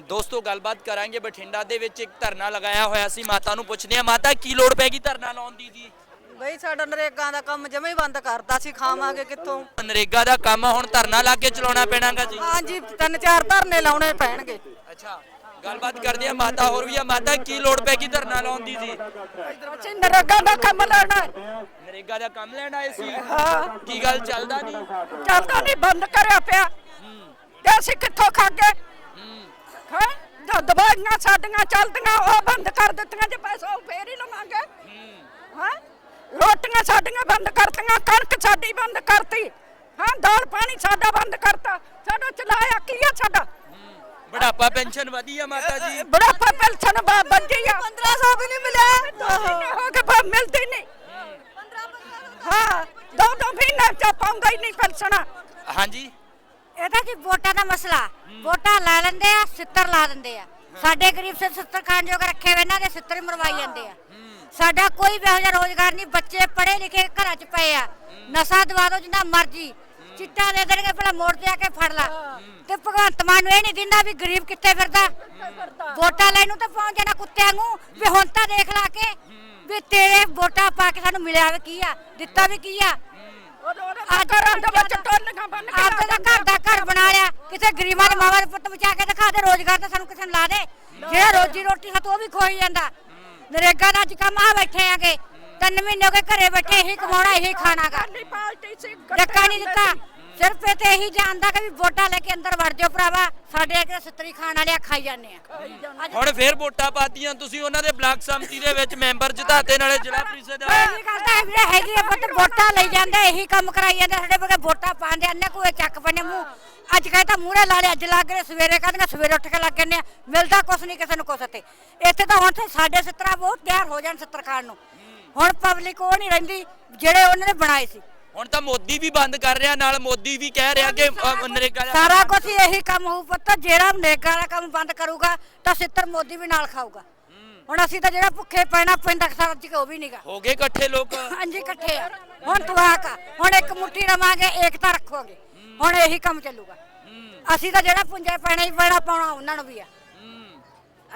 ਦੋਸਤੋ ਗੱਲਬਾਤ ਕਰਾਂਗੇ। ਬਠਿੰਡਾ ਦੇ ਵਿੱਚ ਇੱਕ ਧਰਨਾ ਲਗਾਇਆ ਹੋਇਆ ਸੀ। ਮਾਤਾ ਨੂੰ ਪੁੱਛਦੇ ਆ ਮਾਤਾ ਕੀ ਲੋੜ ਪੈਗੀ ਧਰਨਾ ਲਾਉਣ ਦੀ ਜੀ? ਬਈ ਸਾਡਾ ਨਰੇਗਾ ਦਾ ਕੰਮ ਜਮੇ ਹੀ ਬੰਦ ਕਰਤਾ ਸੀ ਖਾਵਾਂਗੇ ਕਿੱਥੋਂ? ਨਰੇਗਾ ਦਾ ਕੰਮ ਹੁਣ ਧਰਨਾ ਲਾ ਕੇ ਚਲਾਉਣਾ ਪੈਣਾਗਾ ਜੀ? ਹਾਂਜੀ ਤਿੰਨ ਚਾਰ ਧਰਨੇ ਲਾਉਣੇ ਪੈਣਗੇ। ਅੱਛਾ ਗੱਲਬਾਤ ਕਰਦੇ ਆ ਮਾਤਾ ਹੋਰ ਵੀ ਆ। ਮਾਤਾ ਕੀ ਲੋੜ ਪੈਗੀ ਧਰਨਾ ਲਾਉਣ ਦੀ ਜੀ? ਅਸੀਂ ਨਰੇਗਾ ਦਾ ਕੰਮ ਲੈਣਾ ਨਰੇਗਾ ਦਾ ਕੰਮ ਲੈਣ ਆਏ ਸੀ? ਹਾਂ। ਕੀ ਗੱਲ ਚੱਲਦਾ ਨਹੀਂ? ਚੱਲਦਾ ਨਹੀਂ ਬੰਦ ਕਰਿਆ ਪਿਆ। ਤੇ ਅਸੀਂ ਕਿੱਥੋਂ ਖਾਗੇ? ਹੈ? ਜੋ ਦਵਾਈਆਂ ਸਾਡੀਆਂ ਚੱਲਦੀਆਂ ਉਹ ਬੰਦ ਕਰ ਦਿੱਤੀਆਂ ਜੇ ਪੈਸਾ ਉਹ ਫੇਰ ਹੀ ਲਵਾਂਗੇ। ਹਾਂ? ਰੋਟੀਆਂ ਸਾਡੀਆਂ ਬੰਦ ਕਰਤੀਆਂ ਕਣਕ ਸਾਡੀ ਬੰਦ ਕਰਤੀ। ਹਾਂ? ਦਾਲ ਪਾਣੀ ਸਾਡਾ ਬੰਦ ਕਰਤਾ। ਸਾਡਾ ਚਲਾਇਆ ਕੀ ਆ ਸਾਡਾ? ਬੁਢਾਪਾ ਪੈਨਸ਼ਨ ਵਧੀ ਆ ਮਾਤਾ ਜੀ। ਬੁਢਾਪਾ ਪੈਨਸ਼ਨ ਬਾ ਬੰਦੀ ਆ। 1500 ਵੀ ਨਹੀਂ ਮਿਲਿਆ। ਹੋ ਕੇ ਬਾ ਮਿਲਦੀ ਨਹੀਂ। ਹਾਂ ਦੋ ਦੋ ਮਹੀਨੇ ਚ ਪਾਉਂਦਾ ਹੀ ਨਹੀਂ ਪੈਨਸ਼ਨ। ਹਾਂਜੀ। ਇਹਦਾ ਕੀ ਵੋਟਾਂ ਦਾ ਮਸਲਾ? ਵੋਟਾਂ ਲਾ ਲੈਂਦੇ ਆ, ਸਿੱਤਰ ਲਾ ਦਿੰਦੇ ਆ। ਸਾਡੇ ਗਰੀਬ ਸੇ ਸਿੱਤਰ ਖਾਨ ਜੋਗ ਰੱਖੇ ਹੋਏ ਇਹਨਾਂ ਦੇ, ਸਿੱਤਰ ਹੀ ਮਰਵਾਈ ਜਾਂਦੇ ਆ। ਸਾਡਾ ਕੋਈ ਵੀ ਇਹੋ ਜਿਹਾ ਰੋਜ਼ਗਾਰ ਨਹੀਂ, ਬੱਚੇ ਪੜ੍ਹੇ ਲਿਖੇ ਘਰਾਂ 'ਚ ਪਏ ਆ। ਨਸ਼ਾ ਦਵਾ ਦਿਓ ਜਿੰਨਾ ਮਰਜ਼ੀ। ਚਿੱਟਾ ਦੇ ਦੇਣਗੇ ਭਲਾ ਮੋੜ ਤੇ ਆ ਕੇ ਫੜ ਲਾ। ਤੇ ਭਗਵੰਤ ਮਾਨ ਨੂੰ ਇਹ ਨਹੀਂ ਦਿੰਦਾ ਵੀ ਗਰੀਬ ਕਿੱਥੇ ਫਿਰਦਾ। ਵੋਟਾਂ ਲੈਣ ਨੂੰ ਤਾਂ ਪਹੁੰਚ ਜਾਣਾ ਕੁੱਤਿਆਂ ਨੂੰ ਵੀ ਹੁਣ ਤਾਂ ਦੇਖ ਲਾ ਕੇ ਵੀ ਤੇਰੇ ਵੋਟਾਂ ਪਾ ਕੇ ਸਾਨੂੰ ਮਿਲਿਆ ਵੀ ਕੀ ਆ, ਦਿੱਤਾ ਵੀ ਕੀ ਆ। ਅੱਜ ਘਰਾਂ ਦੇ ਘਰ ਦਾ ਘਰ ਬਣਾ ਲਿਆ। ਕਿਤੇ ਗਰੀਬਾਂ ਦੇ ਮਾਵਾਂ ਦੇ ਪੁੱਤ ਬਚਾ ਕੇ ਦਿਖਾ ਦੇ ਰੋਜ਼ਗਾਰ ਤਾਂ ਸਾਨੂੰ ਕਿਸੇ ਨੂੰ ਲਾ ਦੇ। ਜਿਹੜਾ ਰੋਜੀ ਰੋਟੀ ਹੱਥ ਉਹ ਵੀ ਖੋਈ ਜਾਂਦਾ। ਨਰੇਗਾ ਦਾ ਅੱਜ ਕੰਮ ਆ ਬੈਠੇ ਆਗੇ। ਤਿੰਨ ਮਹੀਨੇ ਹੋ ਗਏ ਘਰੇ ਬੈਠੇ ਇਹੀ ਕਮਾਉਣਾ ਇਹੀ ਖਾਣਾਗਾ। ਨਹੀਂ ਪਾਲਟੀ ਸੀ ਡੱਕਾ ਨਹੀਂ ਦਿੱਤਾ। ਸਿਰਫ ਇਹ ਤੇ ਇਹੀ ਜਾਣਦਾ ਕਿ ਵੀ ਵੋਟਾਂ ਲੈ ਕੇ ਅੰਦਰ ਵੜ ਜਾਓ ਭਰਾਵਾ। ਸਾਡੇ ਅਗੇ ਸੱਤਰੀ ਖਾਣ ਵਾਲੇ ਆ ਖਾਈ ਜਾਂਦੇ ਆ। ਅੱਜ ਹੁਣ ਫੇਰ ਵੋਟਾਂ ਪਾਤੀਆਂ ਤੁਸੀਂ ਉਹਨਾਂ ਦੇ ਬਲਾਕ ਸੰਮਤੀ ਦੇ ਵਿੱਚ ਮੈਂਬਰ ਜਿਤਾਤੇ ਨਾਲੇ ਜ਼ਿਲ੍ਹਾ ਪ੍ਰੀਸ਼ਦ ਇਹ ਗੱਲ ਤਾਂ ਹੈ ਵੀਰੇ ਹੈਗੀ ਆ ਪੁੱਤ ਵੋਟਾਂ ਲਈ ਜਾਂਦੇ ਇਹੀ ਕੰਮ ਕਰਾਈ ਜਾਂਦੇ ਸਾਡੇ ਬਗੇ ਵੋਟਾਂ ਪਾਉਂਦੇ ਅੰਨੇ ਕੋਈ ਚੱਕ ਪੰਨੇ ਮੂੰਹ ਅੱਜ ਕਹਿੰਦਾ ਮੂਹਰੇ ਲਾ ਲਿਆ ਅੱਜ ਲੱਗ ਰਹੇ ਸਵੇਰੇ ਕਹਿੰਦੇ ਸਵੇਰੇ ਉੱਠ ਕੇ ਲੱਗ ਜੰਨੇ ਆ ਮਿਲਦਾ ਕੁਛ ਨਹੀਂ ਕਿਸੇ ਨੂੰ ਕੁਛ ਤੇ। ਇੱਥੇ ਤਾਂ ਹੁਣ ਤਾਂ ਸਾਡੇ ਸੱਤਰਾ ਬਹੁਤ ਤਿਆਰ ਹੋ ਜਾਣ ਸੱਤਰ ਖਾਣ ਨੂੰ। ਹੁਣ ਪਬਲਿਕ ਉਹ ਨਹੀਂ ਰਹਿੰਦੀ ਜਿਹੜੇ ਉਹਨਾਂ ਨੇ ਬਣਾਏ ਸੀ। ਹੁਣ ਤਾਂ ਮੋਦੀ ਵੀ ਬੰਦ ਕਰ ਰਿਹਾ ਨਾਲ ਮੋਦੀ ਵੀ ਕਹਿ ਰਿਹਾ ਕਿ ਅ, ਨਰੇਗਾ ਦਾ ਸਾਰਾ ਕੁਝ ਇਹੀ ਕੰਮ ਹੋਊ ਪੁੱਤ। ਜਿਹੜਾ ਨੇਗਾ ਵਾਲਾ ਕੰਮ ਬੰਦ ਕਰੂਗਾ ਤਾਂ ਸਿੱਤਰ ਮੋਦੀ ਵੀ ਨਾਲ ਖਾਊਗਾ। ਹੁਣ ਅਸੀਂ ਤਾਂ ਜਿਹੜਾ ਭੁੱਖੇ ਪੈਣਾ ਪੈਂਦਾ ਸਾਰਾ ਚ ਉਹ ਵੀ ਨਹੀਂਗਾ ਹੋ ਗਏ ਇਕੱਠੇ ਲੋਕ। ਹਾਂਜੀ ਇਕੱਠੇ ਆ। ਹੁਣ ਤੂੰ ਆਕ ਆ। ਹੁਣ ਇੱਕ ਮੁੱਠੀ ਰਵਾਂਗੇ ਏਕਤਾ ਰੱਖੋਗੇ। ਹੁਣ ਇਹੀ ਕੰਮ ਚੱਲੂਗਾ। ਅਸੀਂ ਤਾਂ ਜਿਹੜਾ ਪੁੰਜੇ ਪੈਣਾ ਹੀ ਪੈਣਾ ਪਾਉਣਾ ਉਹਨਾਂ ਨੂੰ ਵੀ ਆ।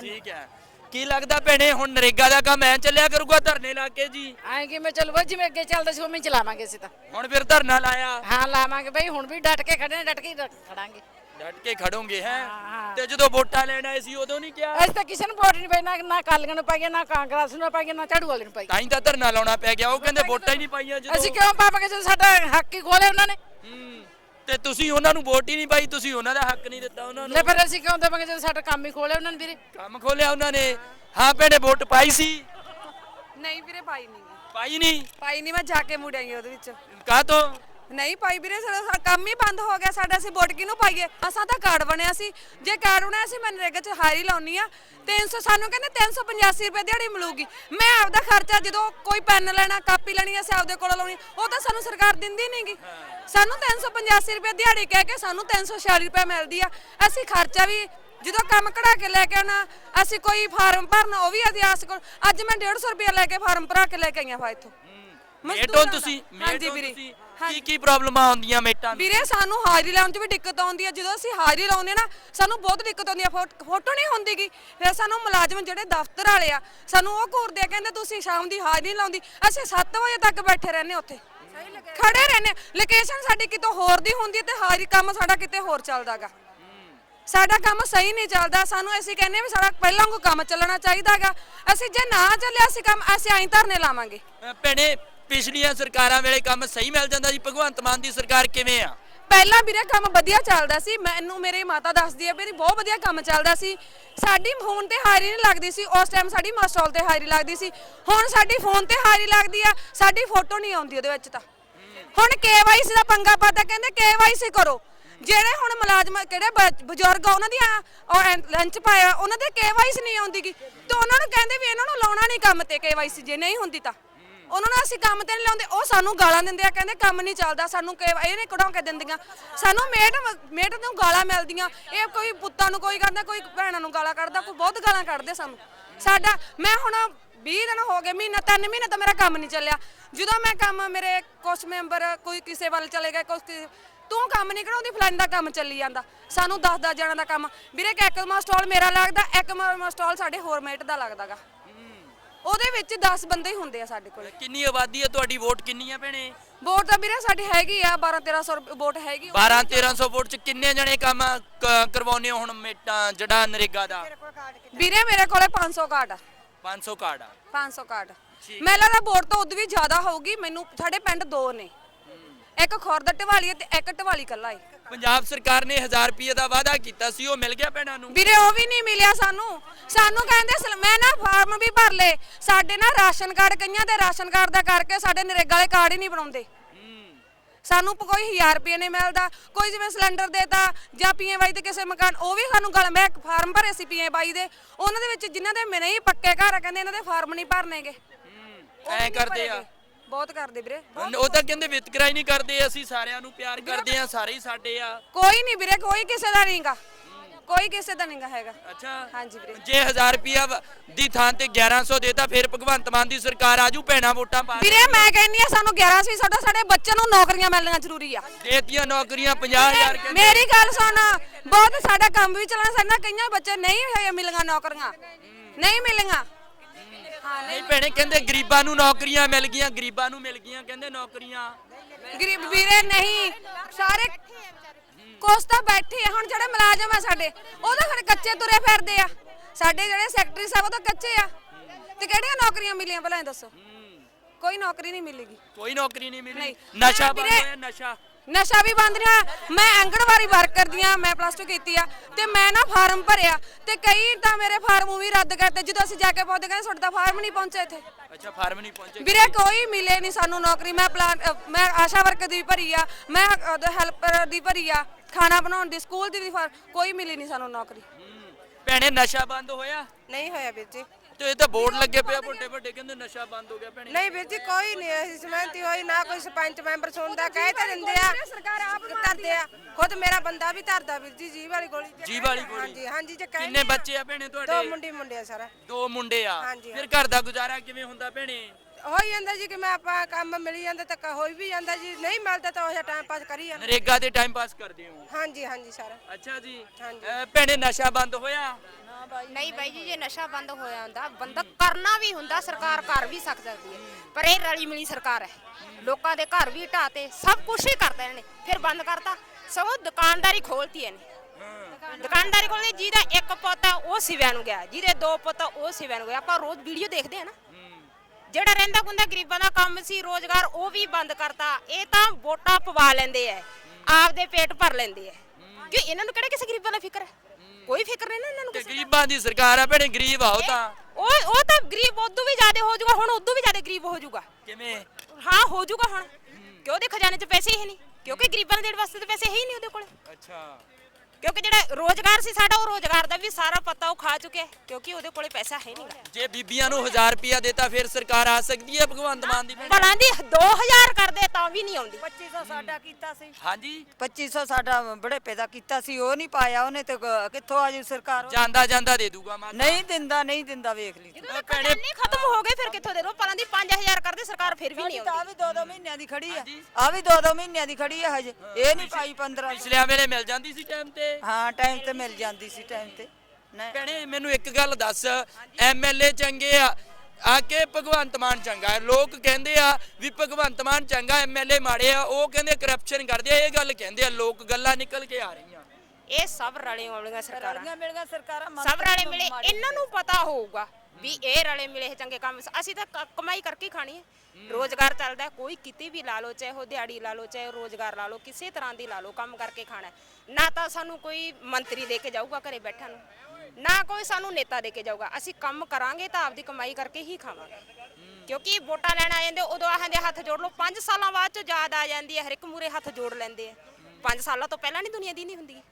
ਠੀਕ ਹੈ। ਕੀ ਲੱਗਦਾ ਭੈਣੇ ਹੁਣ ਨਰੇਗਾ ਦਾ ਕੰਮ ਐ ਚੱਲਿਆ ਕਰੂਗਾ ਧਰਨੇ ਲਾ ਕੇ ਜੀ? ਆਏ ਕਿ ਮੈਂ ਚਲੋ ਜਿਵੇਂ ਅੱਗੇ ਚੱਲਦਾ ਸੀ ਉਵੇਂ ਹੀ ਚਲਾਵਾਂਗੇ ਅਸੀਂ ਤਾਂ। ਹੁਣ ਫਿਰ ਧਰਨਾ ਲਾਇਆ। ਹਾਂ ਲਾਵਾਂਗੇ ਬਈ ਹੁਣ ਵੀ ਡਟ ਕੇ ਖੜੇ ਨੇ ਡਟ ਕੇ ਹੀ ਰ- ਖੜਾਂਗੇ। ਡਟ ਕੇ ਖੜੋਗੇ ਹੈ? ਹਾਂ। ਤੇ ਜਦੋਂ ਵੋਟਾਂ ਲੈਣ ਆਏ ਸੀ ਉਦੋਂ ਨਹੀਂ ਕਿਹਾ? ਅਸੀਂ ਤਾਂ ਕਿਸੇ ਨੂੰ ਵੋਟ ਨਹੀਂ ਪਾਈ ਨਾ ਕਾਲੀਆਂ ਨੂੰ ਪਾਈਏ ਨਾ ਕਾਂਗਰਸ ਨੂੰ ਪਾਈਏ ਨਾ ਝਾੜੂ ਵਾਲੇ ਨੂੰ ਪਾਈਏ ਤਾਂ ਹੀ ਤਾਂ ਧਰਨਾ ਲਾਉਣਾ ਪੈ ਗਿਆ ਉਹ ਕਹਿੰਦੇ ਵੋਟਾਂ ਹੀ ਨਹੀਂ ਪਾਈਆਂ ਜਦੋਂ ਅਸੀਂ ਕਿਉਂ ਪਾਵਾਂਗੇ ਜਦੋਂ ਸਾਡਾ ਹੱਕ ਹੀ ਖੋਲੇ ਉਹਨਾਂ ਨੇ। ਤੇ ਤੁਸੀਂ ਉਹਨਾਂ ਨੂੰ ਵੋਟ ਹੀ ਨਹੀਂ ਪਾਈ ਤੁਸੀਂ ਉਹਨਾਂ ਦਾ ਹੱਕ ਨਹੀਂ ਦਿੱਤਾ ਉਹਨਾਂ ਲੈ ਨੂੰ ਫਿਰ ਅਸੀਂ ਕਿਉਂ ਦੇਵਾਂਗੇ ਜਦੋਂ ਸਾਡਾ ਕੰਮ ਹੀ ਖੋਲੇ ਉਹਨਾਂ ਨੇ ਵੀਰੇ? ਕੰਮ ਖੋਲਿਆ ਉਹਨਾਂ ਨੇ। ਹਾਂ ਭੈਣੇ ਵੋਟ ਪਾਈ ਸੀ। ਨਹੀਂ ਵੀਰੇ ਪਾਈ ਨਹੀਂ। ਪਾਈ ਨਹੀਂ। ਪਾਈ ਨਹੀਂ ਮੈਂ ਜਾ ਕੇ ਮੁੜ ਆਈ ਉਹਦੇ ਵਿੱਚ। ਕਾਹ ਤੋਂ ਨਹੀਂ ਪਾਈ ਵੀਰੇ ਸਾਡਾ ਕੰਮ ਹੀ ਬੰਦ ਹੋ ਗਿਆ ਸਾਡਾ ਅਸੀਂ ਵੋਟ ਕਿਹਨੂੰ ਪਾਈਏ। ਅਸਾਂ ਤਾਂ ਕਾਰਡ ਬਣਿਆ ਸੀ। ਜੇ ਕਾਰਡ ਬਣਿਆ ਸੀ ਮੈਂ ਨਰੇਗਾ ਚ ਹਾਰੀ ਲਾਉਣੀ ਆ। 300 ਸਾਨੂੰ ਕਹਿੰਦੇ 385 ਰੁਪਏ ਦਿਹਾੜੀ ਮਿਲੂਗੀ। ਮੈਂ ਆਪਦਾ ਖਰਚਾ ਜਦੋਂ ਕੋਈ ਪੈਨ ਲੈਣਾ ਕਾਪੀ ਲੈਣੀ ਅਸੀਂ ਆਪਦੇ ਕੋਲ ਲਾਉਣੀ ਉਹ ਤਾਂ ਸਾਨੂੰ ਸਰਕਾਰ ਦਿੰਦੀ ਨਹੀਂਗੀ ਸਾਨੂੰ 385 ਰੁਪਏ ਦਿਹਾੜੀ ਕਹਿ ਕੇ ਸਾਨੂੰ 346 ਰੁਪਏ ਮਿਲਦੀ ਆ। ਅਸੀਂ ਖਰਚਾ ਵੀ ਜਦੋਂ ਕੰਮ ਕਢਾ ਕੇ ਲੈ ਕੇ ਆਉਣਾ ਅਸੀਂ ਕੋਈ ਫਾਰਮ ਭਰਨਾ ਉਹ ਵੀ ਅਸੀਂ ਆਸ ਕੋਲ ਅੱਜ ਮੈਂ 150 ਰੁਪਏ ਲੈ ਕੇ ਫਾਰਮ ਭਰਾ ਕੇ ਲੈ ਕੇ ਆਈਆਂ ਫਾ ਇੱਥੋਂ। ਮਜ਼ਦੂਰਾਂ ਦਾ। ਤੁਸੀਂ ਹਾਂਜੀ ਮੇਟੋ ਵੀਰੇ। ਤੁਸੀਂ। ਕੀ ਕੀ ਪ੍ਰੋਬਲਮਾਂ ਆਉਂਦੀਆਂ ਮੇਟਾਂ ਨੂੰ? ਵੀਰੇ ਸਾਨੂੰ ਹਾਜ਼ਰੀ ਲਾਉਣ 'ਚ ਵੀ ਦਿੱਕਤ ਆਉਂਦੀ ਹੈ ਜਦੋਂ ਅਸੀਂ ਹਾਜ਼ਰੀ ਲਾਉਂਦੇ ਨਾ ਸਾਨੂੰ ਬਹੁਤ ਦਿੱਕਤ ਆਉਂਦੀ ਹੈ ਫੋਟ- ਫੋਟੋ ਨਹੀਂ ਹੁੰਦੀਗੀ। ਫਿਰ ਸਾਨੂੰ ਮੁਲਾਜ਼ਮ ਜਿਹੜੇ ਦਫ਼ਤਰ ਵਾਲੇ ਆ ਸਾਨੂੰ ਉਹ ਘੂਰਦੇ ਆ ਕਹਿੰਦੇ ਤੁਸੀਂ ਸ਼ਾਮ ਦੀ ਹਾਜ਼ਰੀ ਨਹੀਂ ਲਾਉਂਦੀ। ਅਸੀਂ 7 ਵਜੇ ਤੱਕ ਬੈਠੇ ਰਹਿੰਦੇ ਉੱਥੇ। ਖੜੇ ਰਹਿੰਦੇ ਲੋਕੇਸ਼ਨ ਸਾਡੀ ਕਿਤੋਂ ਹੋਰ ਦੀ ਹੁੰਦੀ ਹੈ ਤੇ ਹਾਜ਼ਰੀ ਕੰਮ ਸਾਡਾ ਕਿਤੇ ਹੋਰ ਚੱਲਦਾਗਾ। ਸਾਡਾ ਕੰਮ ਸਹੀ ਨਹੀਂ ਚੱਲਦਾ। ਸਾਨੂੰ ਅਸੀਂ ਕਹਿੰਦੇ ਵੀ ਸਾਡਾ ਪਹਿਲਾਂ ਕੋ ਕੰਮ ਚੱਲਣਾ ਚਾਹੀਦਾਗਾ। ਅਸੀਂ ਜੇ ਨਾ ਚੱਲਿਆ ਅਸੀਂ ਕੰਮ ਅਸੀਂ ਐਂ ਧਰਨੇ ਲਾਵਾਂਗੇ। ਅ, ਭੈਣੇ ਪਿਛਲੀਆਂ ਸਰਕਾਰਾਂ ਵੇਲੇ ਕੰਮ ਸਹੀ ਮਿਲ ਜਾਂਦਾ ਸੀ। ਭਗਵੰਤ ਮਾਨ ਦੀ ਸਰਕਾਰ ਕਿਵੇਂ ਆ? ਪਹਿਲਾਂ ਵੀਰੇ ਕੰਮ ਵਧੀਆ ਚੱਲਦਾ ਸੀ। ਮੈਨੂੰ ਮੇਰੇ ਮਾਤਾ ਦੱਸਦੀ ਆ ਵੀ ਬਹੁਤ ਵਧੀਆ ਕੰਮ ਚੱਲਦਾ ਸੀ। ਸਾਡੀ ਫੋਨ ਤੇ ਹਾਜ਼ਰੀ ਨਹੀਂ ਲੱਗਦੀ ਸੀ। ਉਸ ਟਾਈਮ ਸਾਡੀ ਮਾਸਟਰ ਤੇ ਹਾਜ਼ਰੀ ਲੱਗਦੀ ਸੀ। ਹੁਣ ਸਾਡੀ ਫੋਨ ਤੇ ਹਾਜ਼ਰੀ ਲੱਗਦੀ ਆ। ਸਾਡੀ ਫੋਟੋ ਨਹੀਂ ਆਉਂਦੀ ਉਹਦੇ ਵਿੱਚ ਤਾਂ। ਹੁਣ ਕੇਵਾਈਸੀ ਦਾ ਪੰਗਾ ਪਾਤਾ। ਕਹਿੰਦੇ ਕੇਵਾਈਸੀ ਕਰੋ। ਜਿਹੜੇ ਹੁਣ ਮੁਲਾਜ਼ਮ, ਕਿਹੜੇ ਬਜ਼ੁਰਗ ਆ, ਉਹਨਾਂ ਦੀਆਂ ਲੰਚ ਪਾਇਆ, ਉਹਨਾਂ ਦੇ ਕੇਵਾਈਸੀ ਨਹੀਂ ਆਉਂਦੀਗੀ ਤੇ ਉਹਨਾਂ ਨੂੰ ਕਹਿੰਦੇ ਵੀ ਇਹਨਾਂ ਨੂੰ ਲਾਉਣਾ ਨਹੀਂ ਕੰਮ ਤੇ ਕੇਵਾਈਸੀ ਜੇ ਨਹੀਂ ਹੁੰਦੀ ਤਾਂ। ਉਹਨਾਂ ਨੂੰ ਅਸੀਂ ਕੰਮ ਤੇ ਨਹੀਂ ਲਾਉਂਦੇ। ਉਹ ਸਾਨੂੰ ਗਾਲਾਂ ਦਿੰਦੇ ਆ, ਕਹਿੰਦੇ ਕੰਮ ਨਹੀਂ ਚੱਲਦਾ, ਸਾਨੂੰ ਕਿ ਇਹ ਨਹੀਂ ਕਢਾਉ ਦਿੰਦੀਆਂ। ਸਾਨੂੰ ਮੇਟ ਮੇਟ ਨੂੰ ਗਾਲਾਂ ਮਿਲਦੀਆਂ। ਇਹ ਕੋਈ ਪੁੱਤਾਂ ਨੂੰ ਕੋਈ ਕਰਦਾ, ਕੋਈ ਭੈਣਾਂ ਨੂੰ ਗਾਲਾਂ ਕੱਢਦਾ, ਕੋਈ ਬਹੁਤ ਗਾਲਾਂ ਕੱਢਦੇ ਸਾਨੂੰ। ਸਾਡਾ ਮੈਂ ਹੁਣ 20 ਦਿਨ ਹੋ ਗਏ, ਮਹੀਨਾ, ਤਿੰਨ ਮਹੀਨੇ ਤਾਂ ਮੇਰਾ ਕੰਮ ਨਹੀਂ ਚੱਲਿਆ। ਜਦੋਂ ਮੈਂ ਕੰਮ ਮੇਰੇ ਕੁਝ ਮੈਂਬਰ ਕੋਈ ਕਿਸੇ ਵੱਲ ਚਲੇ ਗਏ ਕੁਝ ਤੂੰ ਕੰਮ ਨਹੀਂ ਕਰਾਉਂਦੀ ਫਲਾਈਨ ਦਾ ਕੰਮ ਚੱਲੀ ਜਾਂਦਾ। ਸਾਨੂੰ 10 10 ਜਣਾਂ ਦਾ ਕੰਮ। ਵੀਰੇ ਇੱਕ ਇੱਕ ਸਟਾਲ ਮੇਰਾ ਲੱਗਦਾ, ਇੱਕ ਸਟਾਲ ਸਾਡੇ ਹੋਰ ਮੇਟ ਦਾ ਲੱਗਦਾਗਾ। ਉਹਦੇ ਵਿੱਚ 10 ਬੰਦੇ ਹੀ ਹੁੰਦੇ ਆ ਸਾਡੇ ਕੋਲ। ਕਿੰਨੀ ਆਬਾਦੀ ਹੈ ਤੁਹਾਡੀ ਵੋਟ ਕਿੰਨੀ ਆ ਭੈਣੇ? ਵੋਟ ਤਾਂ ਵੀਰੇ ਸਾਡੀ ਹੈਗੀ ਆ 12 1300 ਵੋਟ ਹੈਗੀ 12 1300 ਵੋਟ ਚ ਕਿੰਨੇ ਜਣੇ ਕੰਮ ਕ- ਕਰਵਾਉਂਦੇ ਹੋ ਹੁਣ ਮੇਟਾਂ ਜਿਹੜਾ ਨਰੇਗਾ ਦਾ? ਵੀਰੇ ਮੇਰੇ ਕੋਲੇ 500 ਕਾਰਡ ਆ। 500 ਕਾਰਡ ਆ। 500 ਕਾਰਡ ਠੀਕ। ਮੈਨੂੰ ਲੱਗਦਾ ਵੋਟ ਤਾਂ ਉਦੋਂ ਵੀ ਜ਼ਿਆਦਾ ਹੋਊਗੀ ਮੈਨੂੰ ਸਾਡੇ ਪਿੰਡ ਦੋ ਨੇ। ਇੱਕ ਖੁਰਦ ਢਵਾਲੀ ਤੇ ਇੱਕ ਢਵਾਲੀ ਕੱਲਾ ਏ ਪੰਜਾਬ ਸਰਕਾਰ ਨੇ 1000 ਰੁਪਏ ਦਾ ਵਾਅਦਾ ਕੀਤਾ ਸੀ ਉਹ ਮਿਲ ਗਿਆ ਭੈਣਾਂ ਨੂੰ? ਵੀਰੇ ਉਹ ਵੀ ਨਹੀਂ ਮਿਲਿਆ ਸਾਨੂੰ। ਸਾਨੂੰ ਕਹਿੰਦੇ ਸਲ- ਮੈਂ ਨਾ ਫਾਰਮ ਵੀ ਭਰ ਲਏ। ਸਾਡੇ ਨਾ ਰਾਸ਼ਨ ਕਾਰਡ ਕਈਆਂ ਦੇ ਰਾਸ਼ਨ ਕਾਰਡ ਦਾ ਕਰਕੇ ਸਾਡੇ ਨਰੇਗਾ ਵਾਲੇ ਕਾਰਡ ਹੀ ਨਹੀਂ ਬਣਾਉਂਦੇ। ਸਾਨੂੰ ਪ- ਕੋਈ 1000 ਰੁਪਏ ਨਹੀਂ ਮਿਲਦਾ। ਕੋਈ ਜਿਵੇਂ ਸਿਲੰਡਰ ਦੇਤਾ ਜਾਂ ਪੀਏਵਾਈ ਤੇ ਕਿਸੇ ਮਕਾਨ ਉਹ ਵੀ ਸਾਨੂੰ ਗੱਲ ਮੈਂ ਇੱਕ ਫਾਰਮ ਭਰੇ ਸੀ ਪੀਏਵਾਈ ਦੇ। ਉਹਨਾਂ ਦੇ ਵਿੱਚ ਜਿਨ੍ਹਾਂ ਦੇ ਨਹੀਂ ਪੱਕੇ ਘਰ ਆ, ਕਹਿੰਦੇ ਇਹਨਾਂ ਦੇ ਫਾਰਮ ਨਹੀਂ ਭਰਨੇਗੇ। ਐ ਕਰਦੇ ਆ। ਬਹੁਤ ਕਰਦੇ ਵੀਰੇ। ਉਹ ਤਾਂ ਕਹਿੰਦੇ ਵਿਤਕਰਾ ਹੀ ਨਹੀਂ ਕਰਦੇ ਅਸੀਂ ਸਾਰਿਆਂ ਨੂੰ ਪਿਆਰ ਕਰਦੇ ਆ ਸਾਰੇ ਹੀ ਸਾਡੇ ਆ। ਕੋਈ ਨਹੀਂ ਵੀਰੇ ਕੋਈ ਕਿਸੇ ਦਾ ਨਹੀਂਗਾ ਕੋਈ ਕਿਸੇ ਦਾ ਨਹੀਂਗਾ ਹੈਗਾ। ਅੱਛਾ। ਹਾਂਜੀ ਵੀਰੇ। ਜੇ 1000 ਰੁਪਿਆ ਦੀ ਥਾਂ ਤੇ 1100 ਦੇਤਾ ਫਿਰ ਭਗਵੰਤ ਮਾਨ ਦੀ ਸਰਕਾਰ ਆਜੂ ਭੈਣਾ ਵੋਟਾਂ ਪਾ ਵੀਰੇ ਮੈਂ ਕਹਿੰਨੀ ਆ ਸਾਨੂੰ 11 ਸੀ ਸਾਡਾ ਸਾਡੇ ਬੱਚਿਆਂ ਨੂੰ ਨੌਕਰੀਆਂ ਮਿਲਣੀਆਂ ਜ਼ਰੂਰੀ ਆ। ਦੇਤੀਆਂ ਨੌਕਰੀਆਂ 50000 ਕਹਿੰਦੇ। ਮੇਰੀ ਗੱਲ ਸੁਣ ਬਹੁਤ ਸਾਡਾ ਕੰਮ ਵੀ ਚੱਲਣਾ ਸਾਡਾ ਕਈਆਂ ਬੱਚੇ ਨਹੀਂ ਹੋਏ ਮਿਲੀਆਂ ਨੌਕਰੀਆਂ। ਨਹੀਂ ਮਿਲੀਆਂ। ਨਹੀਂ ਭੈਣੇ ਕਹਿੰਦੇ ਗਰੀਬਾਂ ਨੂੰ ਨੌਕਰੀਆਂ ਮਿਲ ਗਈਆਂ ਗਰੀਬਾਂ ਨੂੰ ਮਿਲ ਗਈਆਂ ਕਹਿੰਦੇ ਨੌਕਰੀਆਂ। ਗਰੀਬ ਵੀਰੇ ਨਹੀਂ ਸਾਰੇ ਕੁਛ ਤਾਂ ਬੈਠੇ ਆ ਹੁਣ ਜਿਹੜੇ ਮੁਲਾਜ਼ਮ ਆ ਸਾਡੇ ਉਹ ਤਾਂ ਸਾਡੇ ਕੱਚੇ ਤੁਰੇ ਫਿਰਦੇ ਆ। ਸਾਡੇ ਜਿਹੜੇ ਸੈਕਟਰੀ ਸਾਹਿਬ ਉਹ ਤਾਂ ਕੱਚੇ ਆ। ਤੇ ਕਿਹੜੀਆਂ ਨੌਕਰੀਆਂ ਮਿਲੀਆਂ ਭਲਾ ਇਹ ਦੱਸੋ? ਕੋਈ ਨੌਕਰੀ ਨਹੀਂ ਮਿਲੇਗੀ। ਕੋਈ ਨੌਕਰੀ ਨਹੀਂ ਮਿਲੀ। ਨਹੀਂ। ਨਸ਼ਾ ਬੰਦ ਵੀਰੇ- ਹੋਇਆ ਨਸ਼ਾ। ਨਸ਼ਾ ਵੀ ਬੰਦ ਹੋਇਆ ਮੈਂ ਆਂਗਣਵਾੜੀ ਵਰਕਰ ਦੀ ਆ ਮੈਂ ਪਲੱਸ 2 ਕੀਤੀ ਆ ਤੇ ਮੈਂ ਨਾ ਫਾਰਮ ਭਰਿਆ ਤੇ ਕਈ ਤਾਂ ਮੇਰੇ ਫਾਰਮ ਵੀ ਰੱਦ ਕਰਤੇ। ਜਦੋਂ ਅਸੀਂ ਜਾ ਕੇ ਪਹੁੰਚੇ ਕਹਿੰਦੇ ਤੁਹਾਡਾ ਤਾਂ ਫਾਰਮ ਨਹੀਂ ਪਹੁੰਚਿਆ ਇੱਥੇ। ਅੱਛਾ ਫਾਰਮ ਨਹੀਂ ਪਹੁੰਚੇ। ਵੀਰੇ ਕੋਈ ਮਿਲੇ ਨਹੀਂ ਸਾਨੂੰ ਨੌਕਰੀ। ਮੈਂ ਪਲਾਨ ਮੈਂ ਆਸ਼ਾ ਵਰਕਰ ਦੀ ਭਰੀ ਆ ਮੈਂ ਹੈਲਪਰ ਦੀ ਭਰੀ ਆ ਖਾਣਾ ਬਣਾਉਣ ਦੀ ਸਕੂਲ ਦੀ ਵੀ ਕੋਈ ਮਿਲੀ ਨਹੀਂ ਸਾਨੂੰ ਨੌਕਰੀ। ਭੈਣੇ ਨਸ਼ਾ ਬੰਦ ਹੋਇਆ? ਨਹੀਂ ਹੋਇਆ ਵੀਰ ਜੀ। ਤੇ ਇਹ ਤਾਂ ਬੋਰਡ ਲੱਗੇ ਪਿਆ ਵੱਡੇ ਵੱਡੇ ਕਹਿੰਦੇ ਨਸ਼ਾ ਬੰਦ ਹੋ ਗਿਆ ਭੈਣੇ। ਨਹੀਂ ਵੀਰ ਜੀ ਕੋਈ ਨਹੀਂ ਅਸੀਂ ਸਹਿਮਤੀ ਹੋਈ ਨਾ ਕੋਈ ਸਰਪੰਚ ਮੈਂਬਰ ਸੁਣਦਾ ਕਹਿ ਤਾਂ ਦਿੰਦੇ ਆ ਸਰਕਾਰ ਆਪ ਧਰਦੇ ਆ ਖੁਦ ਮੇਰਾ ਬੰਦਾ ਵੀ ਧਰਦਾ ਵੀਰ ਜੀ ਜੀ ਵਾਲੀ ਗੋਲੀ ਜੀਭ ਵਾਲੀ ਗੋਲੀ। ਹਾਂਜੀ ਹਾਂਜੀ ਜੇ ਕਿੰਨੇ ਬੱਚੇ ਆ ਭੈਣੇ ਦੋ ਤੁਹਾਡੇ ਮੁੰਡੇ ਮੁੰਡੇ ਆ ਸਾਰਾ। ਦੋ ਮੁੰਡੇ ਆ। ਹਾਂਜੀ, ਫਿਰ ਘਰ ਦਾ ਗੁਜ਼ਾਰਾ ਕਿਵੇਂ ਹੁੰਦਾ ਭੈਣੇ? ਹੋਈ ਜਾਂਦਾ ਜੀ ਕਿ ਮੈਂ ਆਪਾਂ ਕੰਮ ਮਿਲੀ ਜਾਂਦਾ ਤਾਂ ਹੋਈ ਵੀ ਜਾਂਦਾ ਜੀ। ਨਹੀਂ ਮਿਲਦਾ ਤਾਂ ਉਹ ਟਾਈਮ ਪਾਸ ਕਰੀ ਜਾਂਦਾ ਨਰੇਗਾ ਦੇ ਟਾਈਮ ਪਾਸ ਕਰਦੇ ਹੋ? ਹਾਂਜੀ ਹਾਂਜੀ ਸਾਰਾ। ਅੱਛਾ ਜੀ। ਅਹ ਭੈਣੇ ਨਸ਼ਾ ਬੰਦ ਹੋਇਆ? ਨਹੀਂ ਬਾਈ ਜੀ ਜੇ ਨਸ਼ਾ ਬੰਦ ਹੋ ਜਾਂਦਾ ਬੰਦਾ ਕਰਨਾ ਵੀ ਹੁੰਦਾ ਸਰਕਾਰ ਕਰ ਵੀ ਸਕ ਸਕਦੀ ਹੈ। ਪਰ ਇਹ ਰਲੀ ਮਿਲੀ ਸਰਕਾਰ ਹੈ। ਲੋਕਾਂ ਦੇ ਘਰ ਵੀ ਢਾਤੇ ਸਭ ਕੁਝ ਹੀ ਕਰਤਾ ਇਹਨਾਂ ਨੇ। ਫਿਰ ਬੰਦ ਕਰਤਾ। ਸਗੋਂ ਦੁਕਾਨਦਾਰੀ ਖੋਲਤੀ ਇਹਨੇ। ਦੁਕਾਨਦਾਰੀ ਖੋਲਦੀ ਜਿਹਦਾ ਇੱਕ ਪੁੱਤ ਆ ਉਹ ਸਿਵਿਆਂ ਨੂੰ ਗਿਆ। ਜਿਹਦੇ ਦੋ ਪੁੱਤ ਆ ਉਹ ਸਿਵਿਆਂ ਨੂੰ ਗਿਆ। ਆਪਾਂ ਰੋਜ਼ ਵੀਡੀਓ ਦੇਖਦੇ ਆ ਨਾ। ਜਿਹੜਾ ਰਹਿੰਦਾ ਗੁੰਦਾ ਗਰੀਬਾਂ ਦਾ ਕੰਮ ਸੀ ਰੋਜ਼ਗਾਰ ਉਹ ਵੀ ਬੰਦ ਕਰਤਾ। ਇਹ ਤਾਂ ਵੋਟਾਂ ਪਵਾ ਲੈਂਦੇ ਐ। ਆਪਦੇ ਪੇਟ ਭਰ ਲੈਂਦੇ ਐ। ਕਿ ਇਹਨਾਂ ਨੂੰ ਕਿਹੜਾ ਕਿਸੇ ਗਰੀਬਾਂ ਦਾ ਫਿਕਰ ਹੈ ਕੋਈ ਫਿਕਰ ਨਹੀਂ ਨਾ ਇਹਨਾਂ ਨੂੰ ਤੇ ਕਿਸੇ ਦਾ। ਗਰੀਬਾਂ ਦੀ ਸਰਕਾਰ ਆ ਭੈਣੇ ਗਰੀਬ ਆ ਉਹ ਤਾਂ। ਉਹ ਉਹ ਤਾਂ ਗਰੀਬ ਉਦੋਂ ਵੀ ਜ਼ਿਆਦਾ ਹੋ ਜਾਊਗਾ ਹੁਣ ਉਦੋਂ ਵੀ ਜ਼ਿਆਦਾ ਗਰੀਬ ਹੋ ਜਾਊਗਾ। ਕਿਵੇਂ? ਹਾਂ ਹੋ ਜਾਊਗਾ ਹੁਣ। ਕਿਉਂ ਉਹਦੇ ਖਜ਼ਾਨੇ 'ਚ ਪੈਸੇ ਹੀ ਨਹੀਂ? ਕਿਉਂਕਿ ਗਰੀਬਾਂ ਦੇ ਦੇਣ ਵਾਸਤੇ ਤਾਂ ਪੈਸੇ ਹੈ ਹੀ ਨਹੀਂ ਉਹਦੇ ਕੋਲੇ। ਅੱਛਾ। ਕਿਉਂਕਿ ਜਿਹੜਾ ਰੋਜ਼ਗਾਰ ਸੀ ਸਾਡਾ ਉਹ ਰੋਜ਼ਗਾਰ ਦਾ ਵੀ ਸਾਰਾ ਪਤਾ ਉਹ ਖਾ ਚੁੱਕਿਆ ਕਿਉਂਕਿ ਉਹਦੇ ਕੋਲੇ ਪੈਸਾ ਹੈ ਨਹੀਂਗਾ ਜੇ ਬੀਬੀਆਂ ਨੂੰ 1000 ਰੁਪਿਆ ਦੇਤਾ ਫਿਰ ਸਰਕਾਰ ਆ ਸਕਦੀ ਹੈ ਭਗਵੰਤ ਮਾਨ ਦੀ ਭਲਾਂ ਦੀ 2000 ਕਰਦੇ ਤਾਂ ਵੀ ਨਹੀਂ ਆਉਂਦੀ। 2500 ਸਾਡਾ ਕੀਤਾ ਸੀ। ਹਾਂਜੀ। 2500 ਸਾਡਾ ਬੜੇਪੇ ਦਾ ਕੀਤਾ ਸੀ ਉਹ ਨਹੀਂ ਪਾਇਆ ਉਹਨੇ ਤੇ ਕ- ਕਿੱਥੋਂ ਆਜੂ ਸਰਕਾਰ? ਜਾਂਦਾ ਜਾਂਦਾ ਦੇ ਦੂਗਾ ਮਾਤਾ। ਨਹੀਂ ਦਿੰਦਾ ਨਹੀਂ ਦਿੰਦਾ ਵੇਖ ਲਈ। ਤੱਕ ਖਜ਼ਾਨੇ ਖਤਮ ਹੋ ਗਏ ਫਿਰ ਕਿੱਥੋਂ ਦੇ ਦੋ ਭਲਾਂ ਦੀ 5000 ਕਰਦੇ ਸਰਕਾਰ ਫਿਰ ਵੀ ਨਹੀਂ ਆ ਆਉਂਦੀ ਵੀ ਦੋ ਦੋ ਮਹੀਨਿਆਂ ਦੀ ਖੜੀ ਆ। ਆ ਵੀ ਦੋ ਦੋ ਮਹੀਨਿਆਂ ਦੀ ਖੜੀ ਆ ਹਜੇ। ਇਹ ਨਹੀਂ ਪਾਈ 15 ਪਿਛਲਿਆਂ ਵੇਲੇ ਮਿਲ ਜਾਂਦੀ ਸੀ ਟਾਈਮ ਤੇ। ਹਾਂ ਟਾਈਮ ਤੇ ਮਿਲ ਜਾਂਦੀ ਸੀ ਟਾਈਮ ਤੇ। ਨਹੀਂ। ਭੈਣੇ ਮੈਨੂੰ ਇੱਕ ਗੱਲ ਦੱਸ। ਐਮਐਲਏ ਚੰਗੇ ਆ। ਆ ਕੇ ਭਗਵੰਤ ਮਾਨ ਚੰਗਾ ਹੈ। ਲੋਕ ਕਹਿੰਦੇ ਆ ਵੀ ਭਗਵੰਤ ਮਾਨ ਚੰਗਾ ਐਮਐਲਏ ਮਾੜੇ ਆ। ਉਹ ਕਹਿੰਦੇ ਕਰਪਸ਼ਨ ਕਰਦੇ ਆ। ਇਹ ਗੱਲ ਕਹਿੰਦੇ ਆ। ਲੋਕ ਗੱਲਾਂ ਨਿਕਲ ਕੇ ਆ ਰਹੀਆਂ। ਇਹ ਸਭ ਰਲੇ ਵਾਲੀਆਂ ਸਰਕਾਰਾਂ। ਰਲੀਆਂ ਮਿਲੀਆਂ ਸਰਕਾਰਾਂ ਸਭ ਰਲੇ ਮਿਲੇ ਇਹਨਾਂ ਨੂੰ। ਪਤਾ ਹੋਊਗਾ। ਵੀ ਇਹ ਰਲੇ ਮਿਲੇ ਇਹ ਚੰਗੇ ਕੰਮ ਅਸੀਂ ਤਾਂ ਕ- ਕਮਾਈ ਕਰਕੇ ਹੀ ਖਾਣੀ ਹੈ। ਰੋਜ਼ਗਾਰ ਚੱਲਦਾ ਹੈ, ਕੋਈ ਕਿਤੇ ਵੀ ਲਾ ਲਓ ਚਾਹੇ ਉਹ ਦਿਹਾੜੀ ਲਾ ਲਓ ਚਾਹੇ ਰੋਜ਼ਗਾਰ ਲਾ ਲਓ ਕਿਸੇ ਤਰ੍ਹਾਂ ਦੀ ਲਾ ਲਓ ਕੰਮ ਕਰਕੇ ਖਾਣਾ ਹੈ। ਨਾ ਤਾਂ ਸਾਨੂੰ ਕੋਈ ਮੰਤਰੀ ਦੇ ਕੇ ਜਾਊਗਾ ਘਰੇ ਬੈਠਾ ਨੂੰ। ਨਾ ਕੋਈ ਸਾਨੂੰ ਨੇਤਾ ਦੇ ਕੇ ਜਾਊਗਾ। ਅਸੀਂ ਕੰਮ ਕਰਾਂਗੇ ਤਾਂ ਆਪਦੀ ਕਮਾਈ ਕਰਕੇ ਹੀ ਖਾਵਾਂਗੇ। ਕਿਉਂਕਿ ਵੋਟਾਂ ਲੈਣ ਆ ਜਾਂਦੇ ਉਦੋਂ ਆਹਾਂ ਦੇ ਹੱਥ ਜੋੜ ਲਓ 5 ਸਾਲਾਂ ਬਾਅਦ ਚ ਯਾਦ ਆ ਜਾਂਦੀ ਹੈ ਹਰ ਇੱਕ ਮੂਰੇ ਹੱਥ ਜੋੜ ਲੈਂਦੇ ਆ। 5 ਸਾਲਾਂ ਤੋਂ ਪਹਿਲਾਂ ਨਹੀਂ ਦੁਨੀਆ ਦੀ ਨਹੀਂ ਹੁੰਦੀ।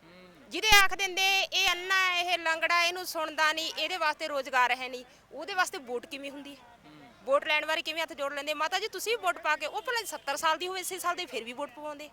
ਜਿਹਦੇ ਆਖ ਦਿੰਦੇ ਇਹ ਅੰਨਾ ਹੈ, ਇਹ ਲੰਗੜਾ ਇਹਨੂੰ ਸੁਣਦਾ ਨਹੀਂ ਇਹਦੇ ਵਾਸਤੇ ਰੋਜ਼ਗਾਰ ਹੈ ਨਹੀਂ। ਉਹਦੇ ਵਾਸਤੇ ਵੋਟ ਕਿਵੇਂ ਹੁੰਦੀ ਹੈ? ਵੋਟ ਲੈਣ ਵਾਰੀ ਕਿਵੇਂ ਹੱਥ ਜੋੜ ਲੈਂਦੇ? ਮਾਤਾ ਜੀ ਤੁਸੀਂ ਵੀ ਵੋਟ ਪਾ ਕੇ ਉਹ ਭਲਾ 70 ਸਾਲ ਦੀ ਹੋਵੇ 80 ਸਾਲ ਦੀ ਫਿਰ ਵੀ ਵੋਟ ਪਵਾਉਂਦੇ।